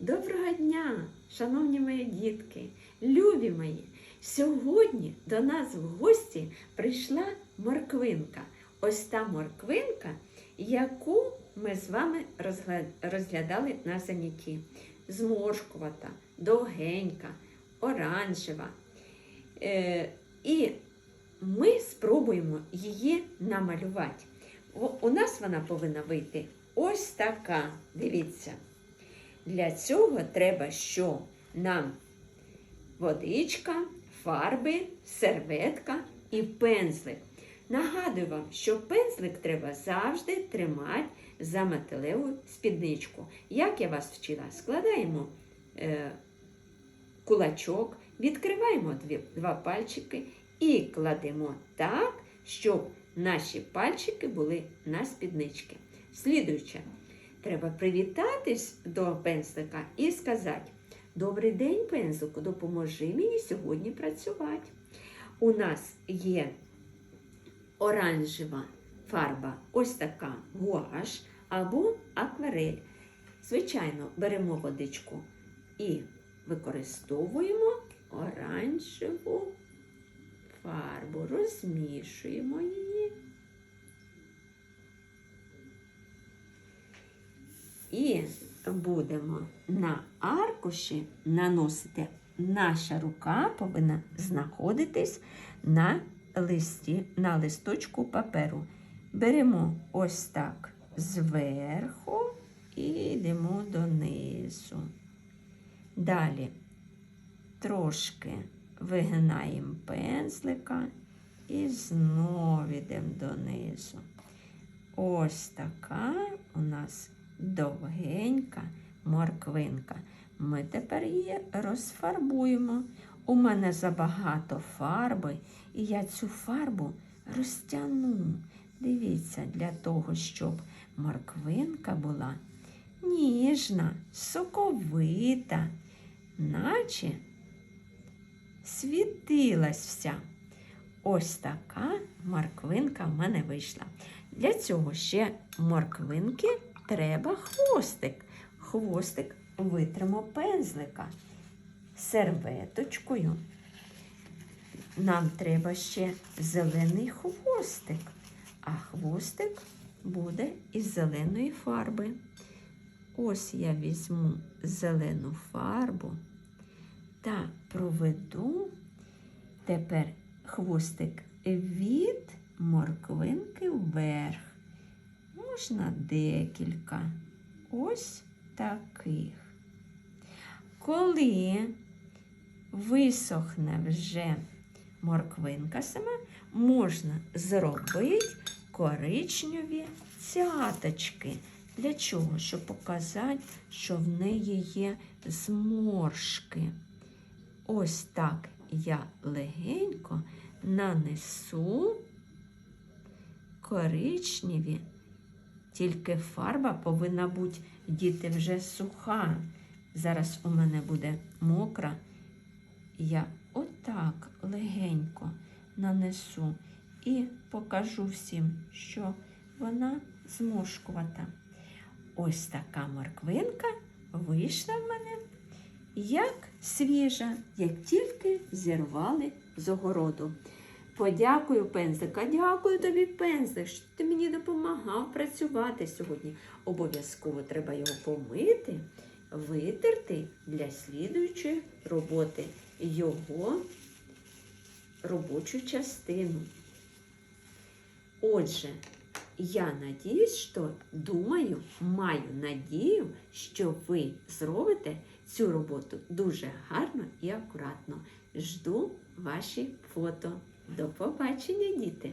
Доброго дня, шановні мої дітки, любі мої! Сьогодні до нас в гості прийшла морквинка. Ось та морквинка, яку ми з вами розглядали на занятті. Зморшкувата, довгенька, оранжева. Е, і ми спробуємо її намалювати. У нас вона повинна вийти ось така. Дивіться. Для цього треба, що нам водичка, фарби, серветка і пензлик. Нагадую вам, що пензлик треба завжди тримати за металеву спідничку. Як я вас вчила, складаємо е, кулачок, відкриваємо дві, два пальчики і кладемо так, щоб наші пальчики були на спіднички. Слідуюче, треба привітатись до пензлика і сказати: Добрий день, пензлику, допоможи мені сьогодні працювати. У нас є оранжева фарба, ось така гуаш або акварель. Звичайно, беремо водичку і використовуємо оранжеву фарбу, розмішуємо її. І будемо на аркуші наносити. Наша рука повинна знаходитись на листі, на листочку паперу. Беремо ось так зверху і йдемо донизу. Далі трошки вигинаємо пензлика і знову йдемо донизу. Ось така у нас довгенька морквинка. Ми тепер її розфарбуємо. У мене забагато фарби, і я цю фарбу розтягну. Дивіться, для того, щоб морквинка була ніжна, соковита, наче світилась вся. Ось така морквинка в мене вийшла. Для цього ще морквинки треба хвостик. Хвостик витримо пензлика серветочкою. Нам треба ще зелений хвостик, а хвостик буде із зеленої фарби. Ось я візьму зелену фарбу та проведу тепер хвостик від морквинки вверх. Можна декілька. Ось таких. Коли висохне вже морквинка сама, можна зробити коричневі цяточки. Для чого? Щоб показати, що в неї є зморшки. Ось так я легенько нанесу коричневі, тільки фарба повинна бути діти вже суха. Зараз у мене буде мокра. Я отак легенько нанесу і покажу всім, що вона зморшкувата. Ось така морквинка вийшла в мене як свіжа, як тільки зірвали з огороду. Подякую пензлика, дякую тобі, пензлик, що ти мені допомагав працювати сьогодні. Обов'язково треба його помити, витерти для слідуючої роботи його робочу частину. Отже, я надіюсь, що думаю, маю надію, що ви зробите цю роботу дуже гарно і акуратно. Жду ваші фото. До побачення, діти!